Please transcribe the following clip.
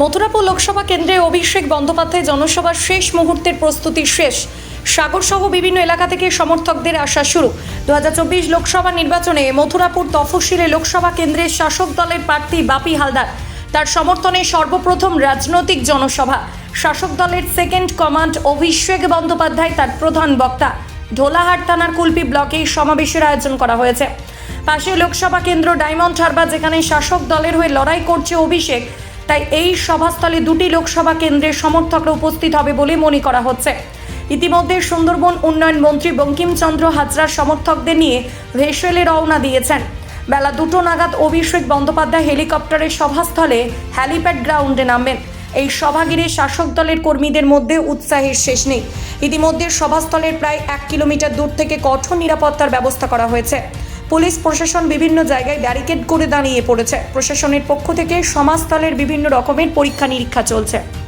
মথুরাপুর লোকসভা কেন্দ্রে অভিষেক বন্দ্যোপাধ্যায় জনসভার শেষ মুহূর্তের প্রস্তুতি শেষ। সাগরসহ বিভিন্ন এলাকা থেকে সমর্থকদের আসা শুরু। দুহাজার চব্বিশ লোকসভা নির্বাচনে মথুরাপুর তফসিলে লোকসভা কেন্দ্রের শাসক দলের প্রার্থী বাপি হালদার। তার সমর্থনে সর্বপ্রথম রাজনৈতিক জনসভা। শাসক দলের সেকেন্ড কমান্ড অভিষেক বন্দ্যোপাধ্যায়, তার প্রধান বক্তা। ঢোলাহাট থানার কুলপি ব্লকে সমাবেশের আয়োজন করা হয়েছে। পাশে লোকসভা কেন্দ্র ডায়মন্ড হারবার, যেখানে শাসক দলের হয়ে লড়াই করছে অভিষেক। তাই এই সভাস্থলে দুটি লোকসভা কেন্দ্রের সমর্থকরা উপস্থিত হবে বলে মনে করা হচ্ছে। ইতিমধ্যে সুন্দরবন উন্নয়ন মন্ত্রী বঙ্কিমচন্দ্র হাজরার সমর্থকদের নিয়ে ভেসেলে রওনা দিয়েছেন। বেলা দুটো নাগাদ অভিষেক বন্দ্যোপাধ্যায় হেলিকপ্টারের সভাস্থলে হ্যালিপ্যাড গ্রাউন্ডে নামবেন। এই সভা ঘিরে শাসক দলের কর্মীদের মধ্যে উৎসাহের শেষ নেই। ইতিমধ্যে সভাস্থলের প্রায় এক কিলোমিটার দূর থেকে কঠোর নিরাপত্তার ব্যবস্থা করা হয়েছে। পুলিশ, প্রশাসন বিভিন্ন জায়গায় ব্যারিকেড করে দাঁড়িয়ে পড়েছে। প্রশাসনের পক্ষ থেকে সমাজস্থলের বিভিন্ন রকমের পরীক্ষা নিরীক্ষা চলছে।